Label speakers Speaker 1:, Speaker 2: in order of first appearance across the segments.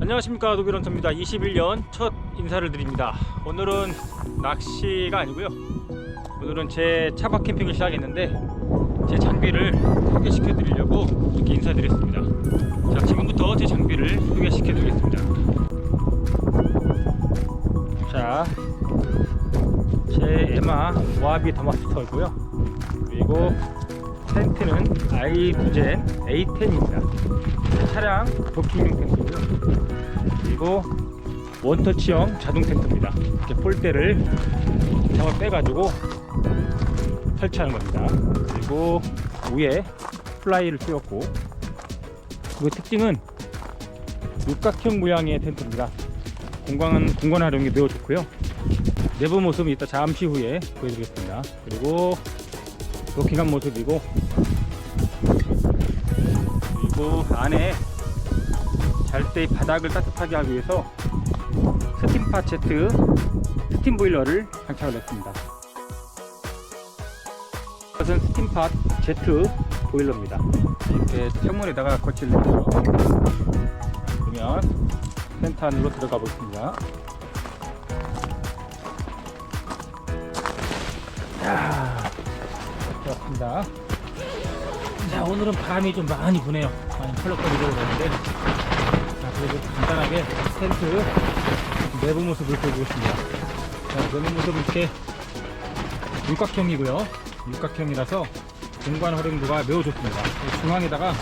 Speaker 1: 안녕하십니까 노비런터입니다. 21년 첫 인사를 드립니다. 오늘은 낚시가 아니고요. 오늘은 제 차박 캠핑을 시작했는데 제 장비를 소개시켜 드리려고 이렇게 인사드렸습니다. 자 지금부터 제 장비를 소개시켜 드리겠습니다. 자제 에마 모하비 더마스터이고요. 그리고 텐트는 아이부젠 A10입니다 차량 도킹용 텐트고요. 그리고 원터치형 자동 텐트입니다. 이렇게 폴대를 장을 빼가지고 설치하는 겁니다. 그리고 위에 플라이를 씌웠고 그 특징은 육각형 모양의 텐트입니다. 공간, 공간 활용이 매우 좋고요. 내부 모습은 이따 잠시 후에 보여드리겠습니다. 그리고 도킹한 모습이고 그리고 안에 잘 때 바닥을 따뜻하게 하기 위해서 스팀파 제트 스팀 보일러를 장착을 했습니다. 이것은 스팀파 제트 보일러입니다. 이렇게 창문에다가 거치를 했죠. 그러면 텐트 안으로 들어가 보겠습니다. 자, 들어갑니다. 자, 오늘은 바람이 좀 많이 부네요. 많이 펄럭거리고 그러는데 자, 그래도 간단하게 텐트 내부 모습을 보여주겠습니다. 자, 내부 모습은 이렇게 육각형이고요. 육각형이라서 공간 활용도가 매우 좋습니다. 중앙에다가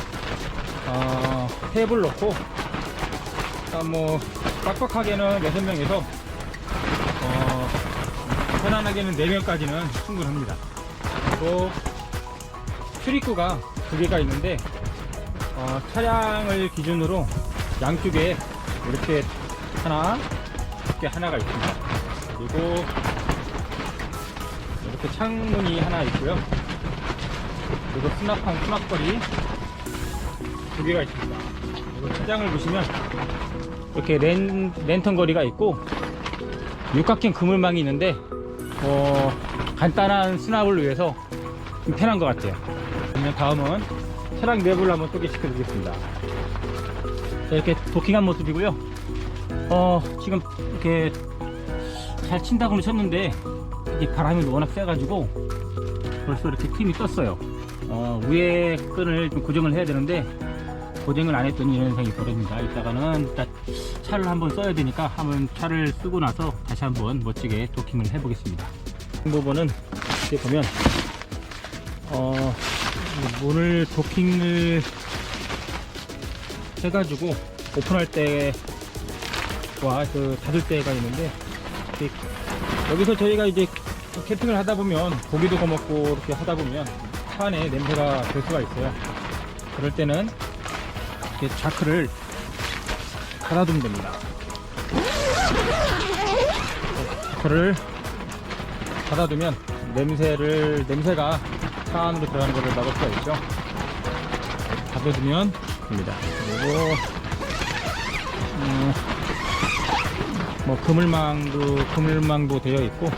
Speaker 1: 어, 탭을 넣고 뭐 빡빡하게는 6명에서 어, 편안하게는 4명까지는 충분합니다. 그리고 출입구가 두 개가 있는데 어, 차량을 기준으로 양쪽에 이렇게 하나, 이렇게 하나가 있습니다. 그리고 이렇게 창문이 하나 있고요. 그리고 수납한 수납거리 두 개가 있습니다. 그리고 차량을 보시면 이렇게 랜, 랜턴 거리가 있고 육각형 그물망이 있는데 어, 간단한 수납을 위해서 좀 편한 것 같아요. 그러면 다음은 차량 내부를 한번 소개시켜 드리겠습니다. 자, 이렇게 도킹한 모습이고요. 어, 지금 이렇게 잘 친다고는 쳤는데 이게 바람이 워낙 세가지고 벌써 이렇게 팀이 떴어요. 어, 위에 끈을 좀 고정을 해야 되는데 고정을 안 했더니 이런 현상이 벌어집니다. 이따가는 일단 차를 한번 써야 되니까 한번 차를 쓰고 나서 다시 한번 멋지게 도킹을 해보겠습니다. 이 부분은 이렇게 보면 어, 문을 도킹을 해가지고 오픈할 때와 그 닫을 때가 있는데 여기서 저희가 이제 캠핑을 하다 보면 고기도 구워먹고 이렇게 하다 보면 차 안에 냄새가 될 수가 있어요. 그럴 때는 이렇게 자크를 닫아두면 됩니다. 자크를 닫아두면 냄새를 냄새가 차 안으로 들어가는 것을 막을 수가 있죠. 닫아두면 됩니다. 그리고 음, 뭐 그물망도 그물망도 되어 있고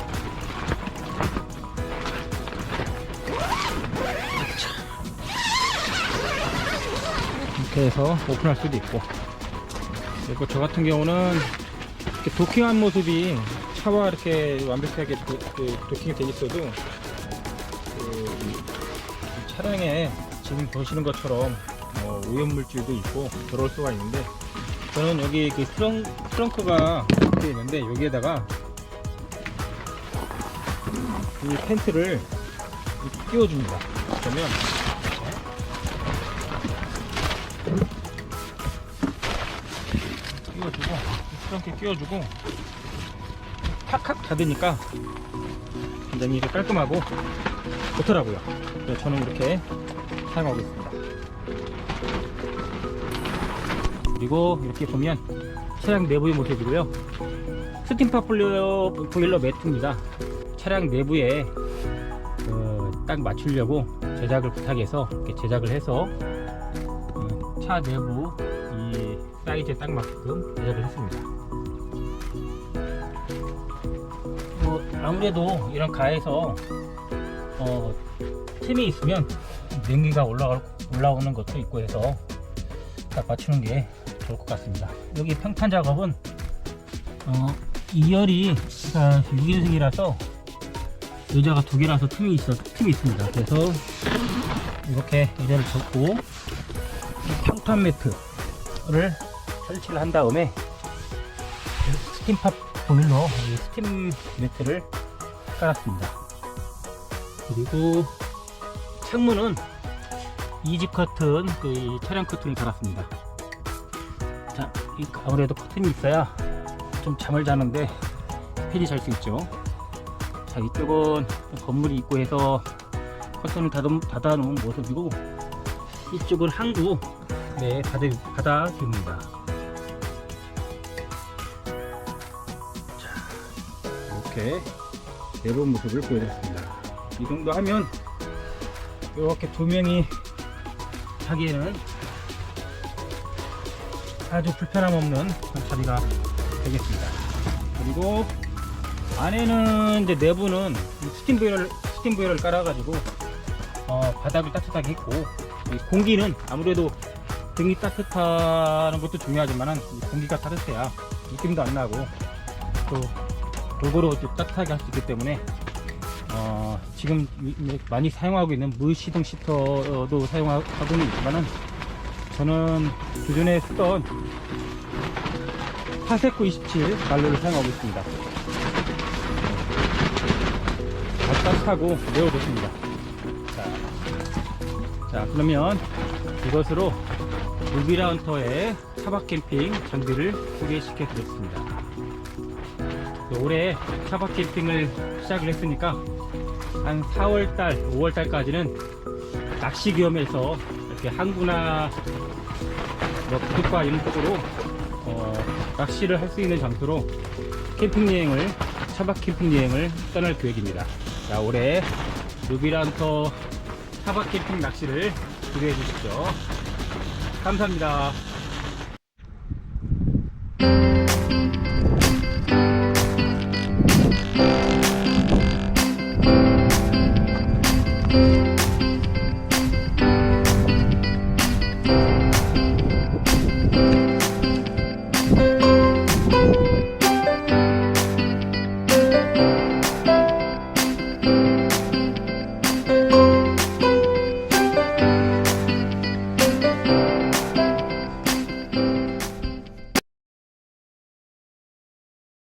Speaker 1: 이렇게 해서 오픈할 수도 있고 그리고 저 같은 경우는 이렇게 도킹한 모습이 차와 이렇게 완벽하게 도, 그 도킹이 돼 있어도 그 차량에 지금 보시는 것처럼 뭐 오염물질도 있고 들어올 수가 있는데 저는 여기 그 트렁, 트렁크가 되어 있는데 여기에다가 이 텐트를 이렇게 끼워줍니다. 그러면 끼워주고 트렁크에 끼워주고 탁탁 닫으니까 굉장히 이렇게 깔끔하고 좋더라고요. 그래서 저는 이렇게 사용하고 있습니다. 그리고 이렇게 보면 차량 내부의 모습이고요. 스팀파 보일러, 보일러 매트입니다. 차량 내부에 어, 딱 맞추려고 제작을 부탁해서 이렇게 제작을 해서 어, 차 내부 이 사이즈에 딱 맞게끔 제작을 했습니다. 뭐 아무래도 이런 가에서 어, 틈이 있으면 냉기가 올라가, 올라오는 것도 있고 해서 딱 맞추는 게 좋을 것 같습니다. 여기 평탄 작업은 어, 2열이 6인승이라서 의자가 두 개라서 틈이 있어 틈이 있습니다. 그래서 이렇게 의자를 접고 평탄 매트를 설치를 한 다음에 스팀팝 보일러 이 스팀 매트를 깔았습니다. 그리고 창문은 이집 커튼, 그이 차량 커튼을 달았습니다. 자, 이 아무래도 커튼이 있어야 좀 잠을 자는데 편히 잘 수 있죠. 자, 이쪽은 건물이 있고 해서 커튼을 닫아, 닫아 놓은 모습이고 이쪽은 항구 네, 바다, 바다 뷰입니다. 자, 이렇게 내부 모습을 보여드렸습니다. 이 정도 하면 이렇게 두 명이 하기에는 아주 불편함 없는 자리가 되겠습니다. 그리고 안에는 이제 내부는 이 스팀 보일러를 스팀 보일러를 깔아가지고 어, 바닥을 따뜻하게 했고 이 공기는 아무래도 등이 따뜻하는 것도 중요하지만은 이 공기가 따뜻해야 느낌도 안 나고 또 골고루 좀 따뜻하게 할 수 있기 때문에 어, 지금 많이 사용하고 있는 무시동 시터도 사용하고는 있지만은 저는 기존에 쓰던 파세코 27 난로를 사용하고 있습니다. 따뜻하고 매우 좋습니다. 자, 자 그러면 이것으로 루비라운터의 차박 캠핑 장비를 소개시켜 드렸습니다. 올해 차박 캠핑을 시작을 했으니까 한 4월달, 5월달까지는 낚시 겸해서 이렇게 항구나 뭐 부둣가 이런 쪽으로 어, 낚시를 할 수 있는 장소로 캠핑 여행을 차박 캠핑 여행을 떠날 계획입니다. 자 올해 루비란터 차박 캠핑 낚시를 기대해 주십시오. 감사합니다.